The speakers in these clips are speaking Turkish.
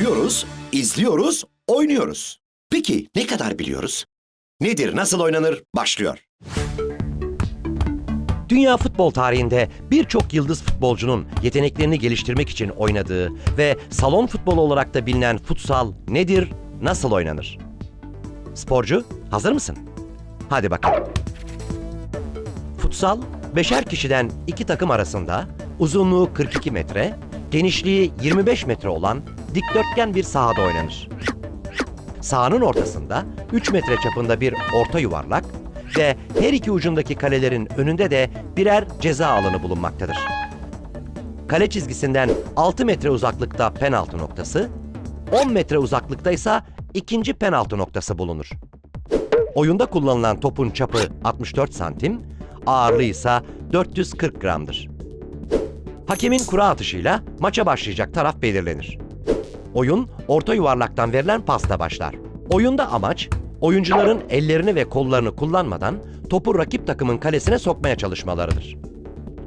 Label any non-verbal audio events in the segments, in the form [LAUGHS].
Görüyoruz, izliyoruz, oynuyoruz. Peki ne kadar biliyoruz? Nedir, nasıl oynanır? Başlıyor. Dünya futbol tarihinde birçok yıldız futbolcunun yeteneklerini geliştirmek için oynadığı ve salon futbolu olarak da bilinen futsal nedir, nasıl oynanır? Sporcu, hazır mısın? Hadi bakalım. Futsal, beşer kişiden iki takım arasında uzunluğu 42 metre, genişliği 25 metre olan dikdörtgen bir sahada oynanır. Sahanın ortasında 3 metre çapında bir orta yuvarlak ve her iki ucundaki kalelerin önünde de birer ceza alanı bulunmaktadır. Kale çizgisinden 6 metre uzaklıkta penaltı noktası, 10 metre uzaklıkta ise ikinci penaltı noktası bulunur. Oyunda kullanılan topun çapı 64 santim, ağırlığı ise 440 gramdır. Hakemin kura atışıyla maça başlayacak taraf belirlenir. Oyun orta yuvarlaktan verilen pasta başlar. Oyunda amaç oyuncuların ellerini ve kollarını kullanmadan topu rakip takımın kalesine sokmaya çalışmalarıdır.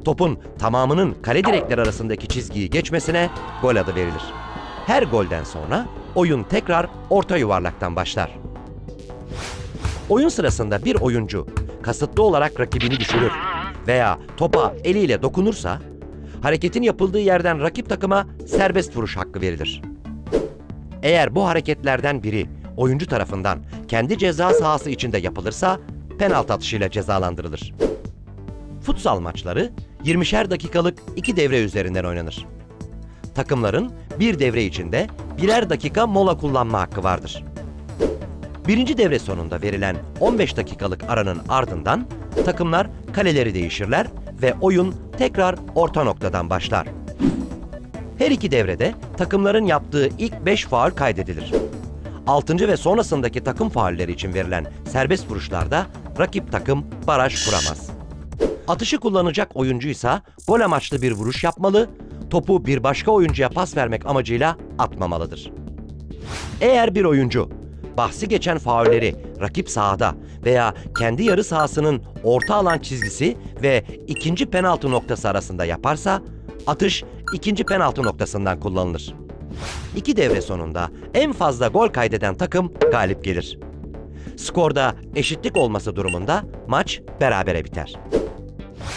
Topun tamamının kale direkleri arasındaki çizgiyi geçmesine gol adı verilir. Her golden sonra oyun tekrar orta yuvarlaktan başlar. Oyun sırasında bir oyuncu kasıtlı olarak rakibini düşürür veya topa eliyle dokunursa hareketin yapıldığı yerden rakip takıma serbest vuruş hakkı verilir. Eğer bu hareketlerden biri oyuncu tarafından kendi ceza sahası içinde yapılırsa penaltı atışıyla cezalandırılır. Futsal maçları 20'şer dakikalık iki devre üzerinden oynanır. Takımların bir devre içinde birer dakika mola kullanma hakkı vardır. Birinci devre sonunda verilen 15 dakikalık aranın ardından takımlar kaleleri değişirler ve oyun tekrar orta noktadan başlar. Her iki devrede takımların yaptığı ilk 5 faul kaydedilir. 6. ve sonrasındaki takım faulleri için verilen serbest vuruşlarda rakip takım baraj kuramaz. Atışı kullanacak oyuncuysa gol amaçlı bir vuruş yapmalı, topu bir başka oyuncuya pas vermek amacıyla atmamalıdır. Eğer bir oyuncu bahsi geçen faulleri rakip sahada veya kendi yarı sahasının orta alan çizgisi ve ikinci penaltı noktası arasında yaparsa atış ikinci penaltı noktasından kullanılır. İki devre sonunda en fazla gol kaydeden takım galip gelir. Skorda eşitlik olması durumunda maç berabere biter.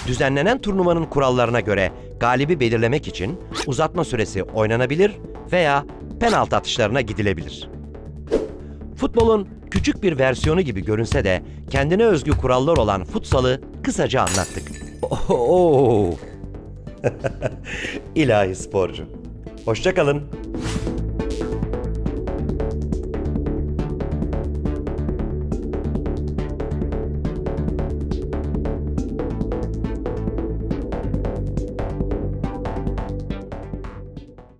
Düzenlenen turnuvanın kurallarına göre galibi belirlemek için uzatma süresi oynanabilir veya penaltı atışlarına gidilebilir. Futbolun küçük bir versiyonu gibi görünse de kendine özgü kurallar olan futsalı kısaca anlattık. Oo. [LAUGHS] İlahi sporcu. Hoşçakalın.